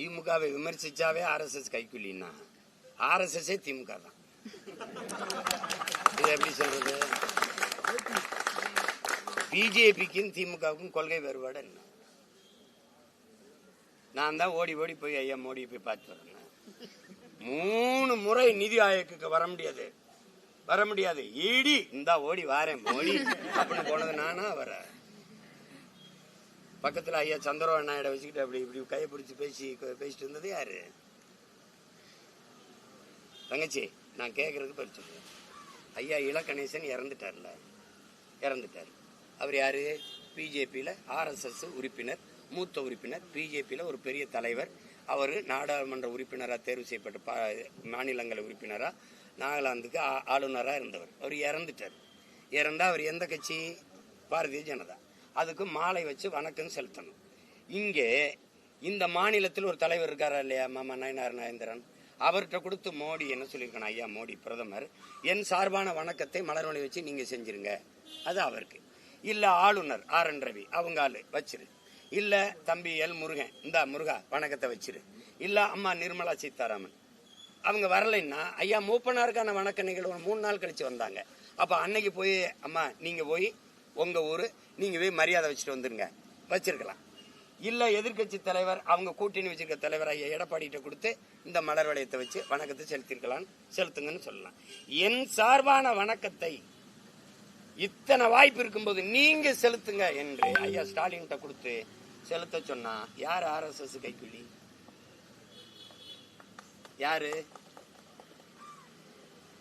திமுகவை விமர்சிச்சாவே ஆர்எஸ்எஸ் கைக்கூலின்னா ஆர்எஸ்எஸ்ஸே திமுக தான். இது எப்படி சொல்றது? பிஜேபிக்கும் திமுகவுக்கும் கொள்கை வேறுபாடு என்ன? நான் தான் ஓடி ஓடி போய் ஐயா மோடி போய் பார்த்து வரேன். மூணு முறை நிதி ஆயோக்கு வர முடியாது. வர முடியாது. ஈடி இந்தா ஓடி வாரேன் மோடி. அப்படின்னு போனது நானா வர பக்கத்தில் ஐயா சந்திரபாபு நாயுட வச்சுக்கிட்டு அப்படி இப்படி கையை பிடிச்சி பேசி பேசிட்டு இருந்தது யாரு? தங்கச்சி நான் கேட்கறதுக்கு பறிச்சு ஐயா இலக்கணேசன் இறந்துட்டார்ல. இறந்துட்டார். அவர் யாரு? பிஜேபியில் ஆர்எஸ்எஸ் உறுப்பினர் மூத்த உறுப்பினர் பிஜேபியில் ஒரு பெரிய தலைவர். அவர் நாடாளுமன்ற உறுப்பினராக தேர்வு செய்யப்பட்ட பா மாநிலங்களை உறுப்பினராக நாகாலாந்துக்கு ஆளுநராக இருந்தவர். அவர் இறந்துட்டார். இறந்தால் அவர் எந்த கட்சி? பாரதிய ஜனதா. அதுக்கு மாலை வச்சு வணக்கம் செலுத்தணும். இங்கே இந்த மாநிலத்தில் ஒரு தலைவர் இருக்காரா இல்லையா மாமா நயனார் நயேந்திரன் அவர்கிட்ட கொடுத்து மோடி என்ன சொல்லியிருக்கணும் ஐயா மோடி பிரதமர் என் சார்பான வணக்கத்தை மலர்வழி வச்சு நீங்கள் செஞ்சிருங்க. அது அவருக்கு. இல்லை ஆளுநர் ஆர் என் ரவி அவங்க ஆளு வச்சிரு. இல்லை தம்பி எல் முருகன் இந்தா முருகா வணக்கத்தை வச்சிரு. இல்லை அம்மா நிர்மலா சீதாராமன். அவங்க வரலைன்னா ஐயா மூப்பனாருக்கான வணக்க நிகழ்வு மூணு நாள் கழிச்சு வந்தாங்க. அப்போ அன்னைக்கு போய் அம்மா நீங்கள் போய் உங்க ஊரு நீங்கள் போய் மரியாதை வச்சுட்டு வந்துருங்க. வச்சிருக்கலாம். இல்லை எதிர்க்கட்சி தலைவர் அவங்க கூட்டணி வச்சிருக்க தலைவர் ஐயா எடப்பாடிகிட்ட கொடுத்து இந்த மலர் வளையத்தை வச்சு வணக்கத்தை செலுத்திருக்கலாம் செலுத்துங்கன்னு சொல்லலாம். என் சார்பான வணக்கத்தை இத்தனை வாய்ப்பு இருக்கும்போது நீங்க செலுத்துங்க என்று ஐயா ஸ்டாலின்கிட்ட கொடுத்து செலுத்த சொன்னா யார் ஆர்எஸ்எஸ் கைக்குள்ளி யாரு?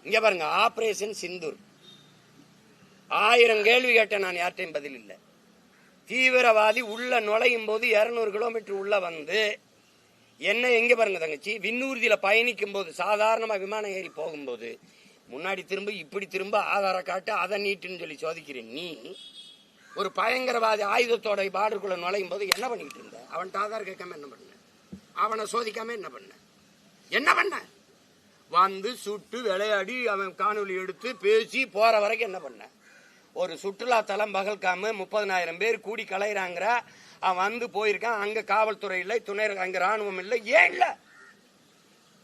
இங்க பாருங்க ஆபரேஷன் சிந்தூர். ஆயிரம் கேள்வி கேட்டேன் நான் யார்ட்டையும் பதில் இல்லை. தீவிரவாதி உள்ள நுழையும் போது இருநூறு கிலோமீட்டர் உள்ள வந்து என்ன எங்க பாருங்க தங்கச்சி விண்ணூர்தியில பயணிக்கும் போது சாதாரணமா விமானம் ஏறி போகும்போது முன்னாடி திரும்ப இப்படி திரும்ப ஆதார காட்டு அதை நீட்டுன்னு சொல்லி சோதிக்கிறேன். நீ ஒரு பயங்கரவாதி ஆயுதத்தோட பார்டருக்குள்ள நுழையும் போது என்ன பண்ணிக்கிட்டு இருந்த? அவன்கிட்ட ஆதார் கேட்காம என்ன பண்ண? அவனை சோதிக்காம என்ன பண்ண? என்ன பண்ண? வந்து சுட்டு விளையாடி அவன் காணொளி எடுத்து பேசி போற வரைக்கும் என்ன பண்ண? ஒரு சுற்றுலா தலம் பகல்காம முப்பதனாயிரம் பேர் கூடி கலையிறாங்கிற. அவன் வந்து போயிருக்கான். அங்க காவல்துறை இல்லை துணை அங்க ராணுவம் இல்லை. ஏன் இல்ல?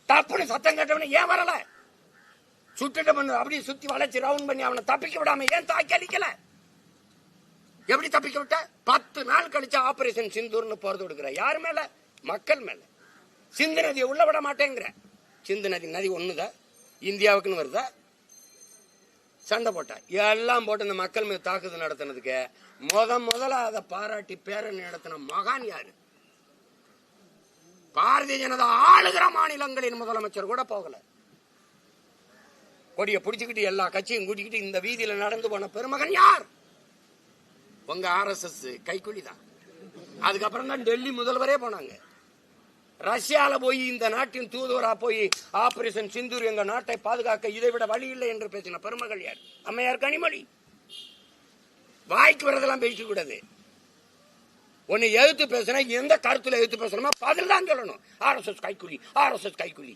தப்புன்னு சத்தம் கேட்டவன ஏன் வரல? சுட்டுட்டு பண்ணு அப்படியே சுத்தி வளைச்சு ரவுண்ட் பண்ணி அவனை தப்பிக்க விடாம ஏன் தாக்கி அடிக்கல? எப்படி தப்பிக்க விட்ட? பத்து நாள் கழிச்சு ஆபரேஷன் சிந்தூர்னு போறது கொடுக்குற. யார் மேல? மக்கள் மேல. சிந்து நதியை உள்ள விட மாட்டேங்கிற. சிந்து நதி நதி ஒண்ணுதான் இந்தியாவுக்குன்னு வருதா? சண்டை போட்டேன். எல்லாம் போட்டு இந்த மக்கள் மீது தாக்குதல் நடத்தினதுக்கு முத முதல்ல அதை பாராட்டி பேரணி நடத்தின மகான் யாரு? பாரதிய ஜனதா ஆளுகிற மாநிலங்களின் முதலமைச்சர் கூட போகல. கொடியை பிடிச்சுக்கிட்டு எல்லா கட்சியும் கூட்டிக்கிட்டு இந்த வீதியில நடந்து போன பெருமகன் யார்? உங்க ஆர்எஸ்எஸ் கைக்கூலி தான் அதுக்கப்புறம் தான். டெல்லி முதல்வரே போனாங்க. ரஷ்யால போய் இந்த நாட்டின் தூதுவரா போய் ஆபரேஷன் சிந்தூர் எங்க நாட்டை பாதுகாக்க இதை விட வழி இல்லை என்று பேசின பெருமகள் யார்? அம்மையார் கனிமொழி. வாய்க்கு வரதெல்லாம் பேசிக்க கூடாது. உன்னை எதிர்த்து பேசுனா எந்த கருத்துல எதிர்த்து பேசணுமா பதில் தான் சொல்லணும். ஆர்எஸ்எஸ் கைக்கூலி ஆர்எஸ்எஸ் கைக்கூலி.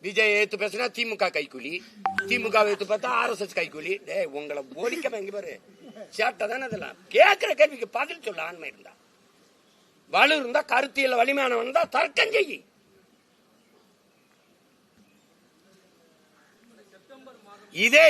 விஜய் எழுத்து பேசுனா திமுக கைக்கூலி. திமுக எழுத்து பார்த்தா ஆர்எஸ்எஸ் கைக்கூலி. டே உங்களை போலிக்க எங்க பாரு. சேட்டை தானே அதெல்லாம். கேட்கிற கேள்விக்கு பதில் சொல்ல ஆண்மை இருந்தா. வலு இருந்தா கருத்தியல் வலிமையானவன் இருந்தா தர்க்கம் செய்யி இதே